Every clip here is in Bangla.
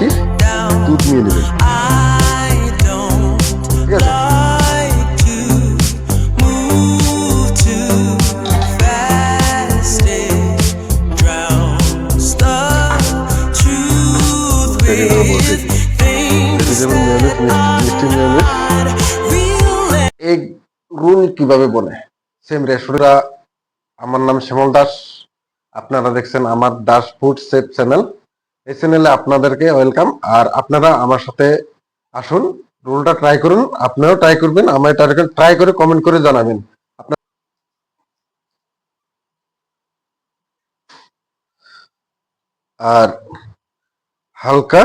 বেশি দুধ নিয়ে নেবেন। ঠিক আছে? বলছি এগ রোল কীভাবে বলে? সেম রেস্টুরেন্টরা আমার নাম শ্যামল দাস। আপনারা দেখছেন আমার দাস ফুড সেফ চ্যানেল এই চ্যানেলে আপনাদেরকে ওয়েলকাম আর আপনারা আমার সাথে আসুন, রোলটা ট্রাই করুন। আপনারাও ট্রাই করবেন আমার ট্রাই করে কমেন্ট করে জানাবেন। আর হালকা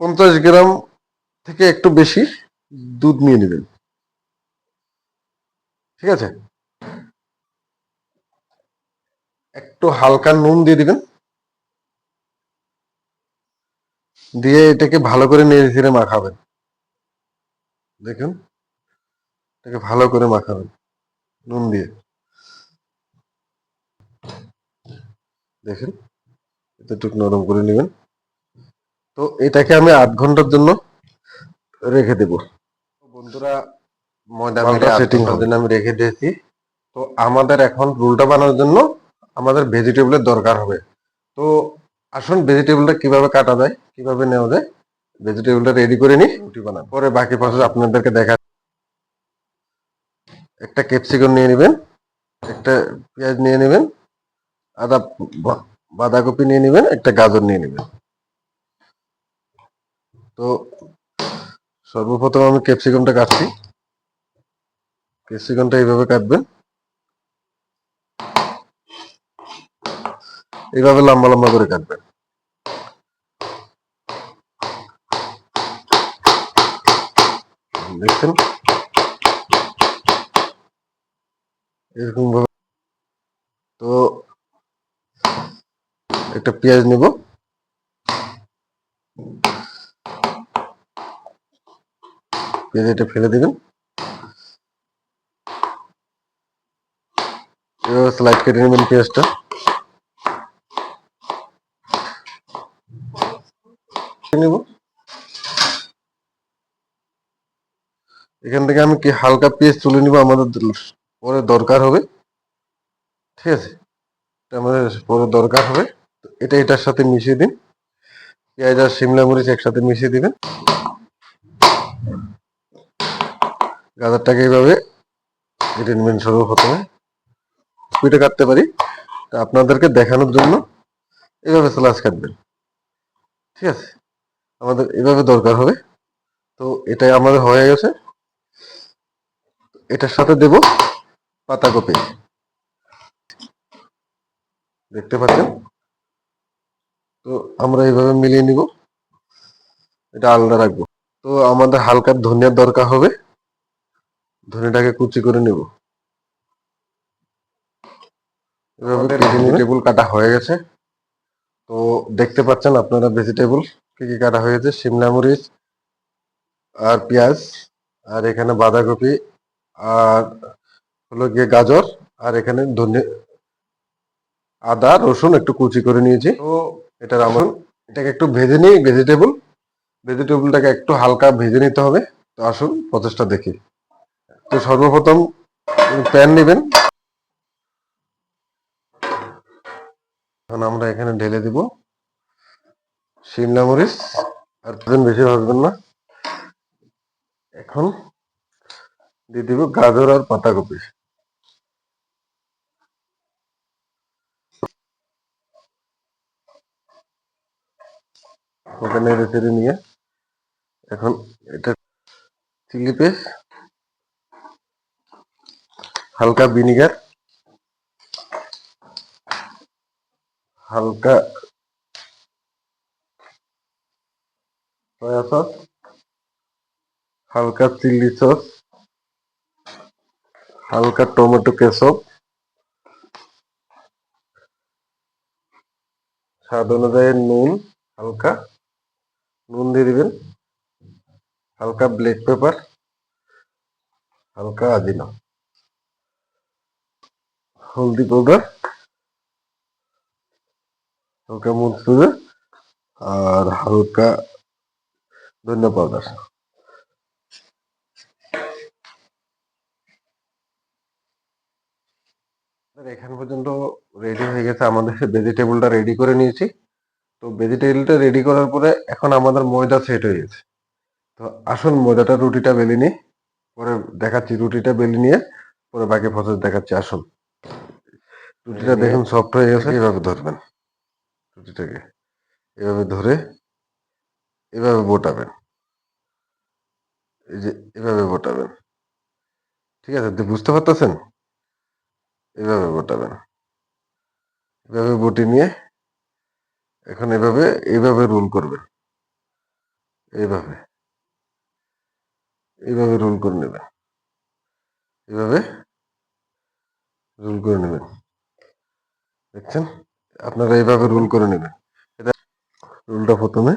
পঞ্চাশ গ্রাম থেকে একটু বেশি দুধ নিয়ে নেবেন। ঠিক আছে? একটু হালকা নুন দিয়ে দিবেন। দিয়ে এটাকে ভালো করে নেড়ে ছেড়ে মাখাবেন। দেখুন এটাকে ভালো করে মাখাবেন নুন দিয়ে। দেখেন এতটুকু নরম করে নেবেন। তো এটাকে আমি আধ ঘণ্টার জন্য রেখে দেব। বন্ধুরা ময়দা মেরে সেটিং জন্য আমি রেখে দিয়েছি। তো আমাদের এখন রুলটা বানানোর জন্য আমাদের ভেজিটেবলের দরকার হবে। তো আসুন ভেজিটেবলটা কীভাবে কাটা যায়, কীভাবে নেওয়া যায় ভেজিটেবলটা রেডি করে নিই, রুটি বানাবো পরে বাকি প্রসেস আপনাদেরকে দেখা একটা ক্যাপসিকাম নিয়ে নেবেন, একটা পেঁয়াজ নিয়ে নেবেন, আদা বাঁধাকপি নিয়ে নেবেন, একটা গাজর নিয়ে নেবেন। তো সর্বপ্রথম আমি ক্যাপসিকামটা কাটছি। ক্যাপসিকামটা এইভাবে কাটবেন। এইভাবে লম্বা লম্বা করে কাটবেন। দেখছেন এরকম ভাবে তো একটা পেঁয়াজ নেব। পেঁয়াজ এটা ফেলে দিবেন। এভাবে স্লাইড কেটে নেবেন পেঁয়াজটা। নেব। এখান থেকে আমি কি হালকা পেঁয়াজ তুলে নিব? আমাদের পরে দরকার হবে। ঠিক আছে? এটা আমাদের পরে দরকার হবে। এটা এটার সাথে মিশিয়ে দিন। পেঁয়াজ আর শিমলা মরিচ একসাথে মিশিয়ে দিবেন। গাজরটাকে এইভাবে কেটে নেবেন সর্বপ্রথমে স্পিডে কাটতে পারি। তা আপনাদেরকে দেখানোর জন্য এইভাবে স্লাস কাটবেন। ঠিক আছে? আমাদের এভাবে দরকার হবে। তো এটাই আমাদের হয়ে গেছে। এটার সাথে দেব পাতাকপি দেখতে পাচ্ছেন? তো আমরা এইভাবে মিলিয়ে নিব। এটা আলাদা রাখব। তো আমাদের হালকা ধনিয়ার দরকার হবে। ধনিয়াটাকে কুচি করে নেব। এভাবে ভেজিটেবল কাটা হয়ে গেছে। তো দেখতে পাচ্ছেন আপনারা ভেজিটেবল কি কি কাটা হয়েছে? শিমলা মরিচ আর পেঁয়াজ আর এখানে বাঁধাকপি আর হলো গিয়ে গাজর আর এখানে ধনে আদা রসুন একটু কুচি করে নিয়েছি। তো এটা আমার এটাকে একটু ভেজে নিই ভেজিটেবল ভেজিটেবলটাকে একটু হালকা ভেজে নিতে হবে। তো আসুন প্রচেষ্টা দেখি। তো সর্বপ্রথম প্যান নেবেন। এখন আমরা এখানে ঢেলে দিব। শিমলা মরিচ আর প্রয়োজন বেশি ভাজবেন না। এখন দিয়ে দিব গাজর আর পাতাকপি। ওখানে রেখে নিয়ে এখন এটা চিলি পেস্ট, হালকা ভিনিগার, হালকা সয়া সস হালকা চিলি সস, হালকা টমেটো কেসপ স্বাদ অনুযায়ী নুন হালকা, নুন দিয়ে দিবেন, হালকা ব্ল্যাক পেপার হালকা আজিনা হলদি পাউডার হালকা মরিচ আর হালকা ধনিয়া পাউডার এখান পর্যন্ত রেডি হয়ে গেছে। আমাদের ভেজিটেবলটা রেডি করে নিয়েছি। তো ভেজিটেবলটা রেডি করার পরে এখন আমাদের ময়দা সেট হয়ে গেছে। তো আসুন ময়দাটা রুটিটা বেলে নিই। পরে দেখাচ্ছি রুটিটা বেলে নিয়ে পরে বাকি প্রসেস দেখাচ্ছি। আসুন। রুটিটা দেখুন সফট হয়ে গেছে। এভাবে ধরবেন। রুটিটাকে এভাবে ধরে এভাবে বোটাবেন এই যে এভাবে বোটাবেন ঠিক আছে বুঝতে পারতেছেন? এভাবে বোটাবেন এভাবে বটি নিয়ে এখন এভাবে, এইভাবে রোল করবেন। এইভাবে। এইভাবে রোল করে নেবেন। এইভাবে রোল করে নেবেন। দেখছেন? আপনারা এইভাবে রোল করে নেবেন। এটা রোলটা প্রথমে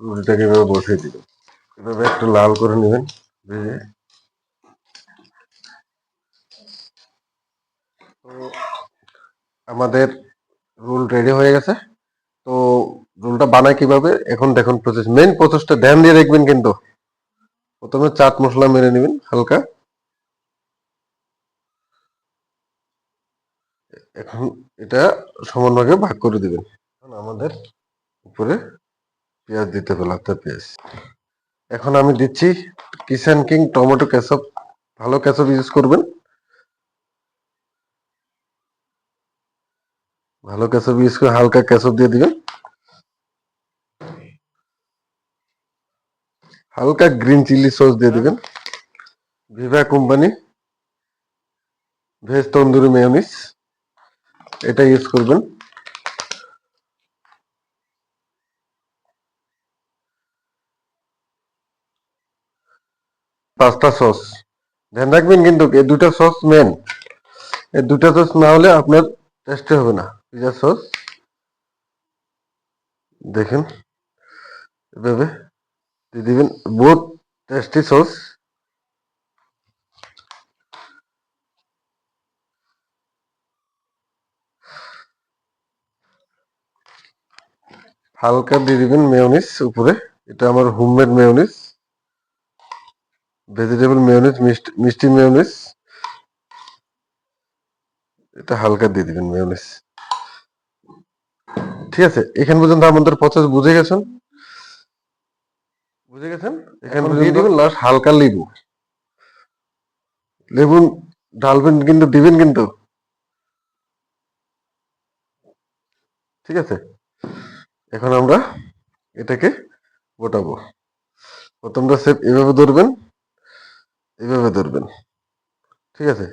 রুটিটাকে এভাবে বসিয়ে দিবেন এভাবে একটু লাল করে নেবেন ভেজে তো আমাদের রোল রেডি হয়ে গেছে। তো রোলটা বানায় কীভাবে? এখন দেখুন প্রসেস মেইন প্রসেসটা ধ্যান দিয়ে দেখবেন কিন্তু। প্রথমে চাট মশলা মেরে নেবেন হালকা। এখন এটা সমান ভাগে করে দিবেন। আমাদের উপরে পেঁয়াজ দিতে হবে লাত্তা পেঁয়াজ। এখন আমি দিচ্ছি কিষান কিং টমেটো কেসপ ভালো কেসপ ইউজ করবেন। ভালো কেসপ ইউজ করে হালকা কেসপ দিয়ে দিবেন। হালকা গ্রিন চিলি সস দিয়ে দিবেন। Viva company. Veg tandoori mayonnaise এটা ইউজ করবেন। পাঁচটা সস। ধ্যান রাখবেন কিন্তু এই দুটা সস মেন এই দুটা সস না হলে আপনার টেস্টে হবে না। Pizza sauce. দেখেন। এভাবে দিয়ে দিবেন। বহুত টেস্টি সস। হালকা দিয়ে দিবেন মেয়নিস উপরে। এটা আমার হোমমেড মেয়নিস ভেজিটেবল মেয়নিস মিষ্টি মেয়নিস এটা হালকা দিয়ে দিবেন মেয়নিস ঠিক আছে এখান পর্যন্ত আমাদের প্রসেস বুঝে গেছেন? বুঝে গেছেন? এখান দিয়ে দিবেন লাস্ট হালকা লেবু। লেবু ঢালবেন কিন্তু দিবেন কিন্তু। ঠিক আছে এখন আমরা এটাকে গোটাবো। প্রথমটা সেপ এভাবে ধরবেন। এভাবে ধরবেন। ঠিক আছে?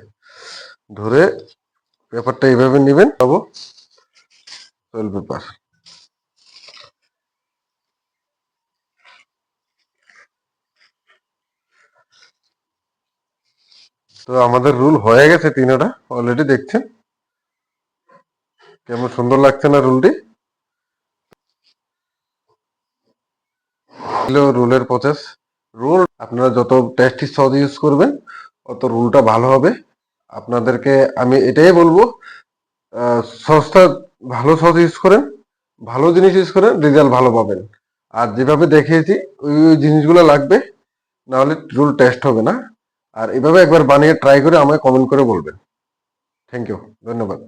ধরে পেপারটা এইভাবে নেবেন, পাবো। সোয়েল পেপার তো আমাদের রুল হয়ে গেছে তিনোটা অলরেডি দেখছেন। কেমন সুন্দর লাগছে না রুলটি রুলের প্রসেস রুল আপনারা যত টেস্টি সস ইউজ করবেন, অত রুলটা ভালো হবে। আপনাদেরকে আমি এটাই বলব সসটা ভালো সস ইউজ করেন, ভালো জিনিস ইউজ করেন রেজাল্ট ভালো পাবেন। আর যেভাবে দেখিয়েছি, ওই ওই জিনিসগুলো লাগবে, নাহলে রুল টেস্ট হবে না। আর এভাবে একবার বানিয়ে ট্রাই করে আমায় কমেন্ট করে বলবেন। থ্যাংক ইউ ধন্যবাদ।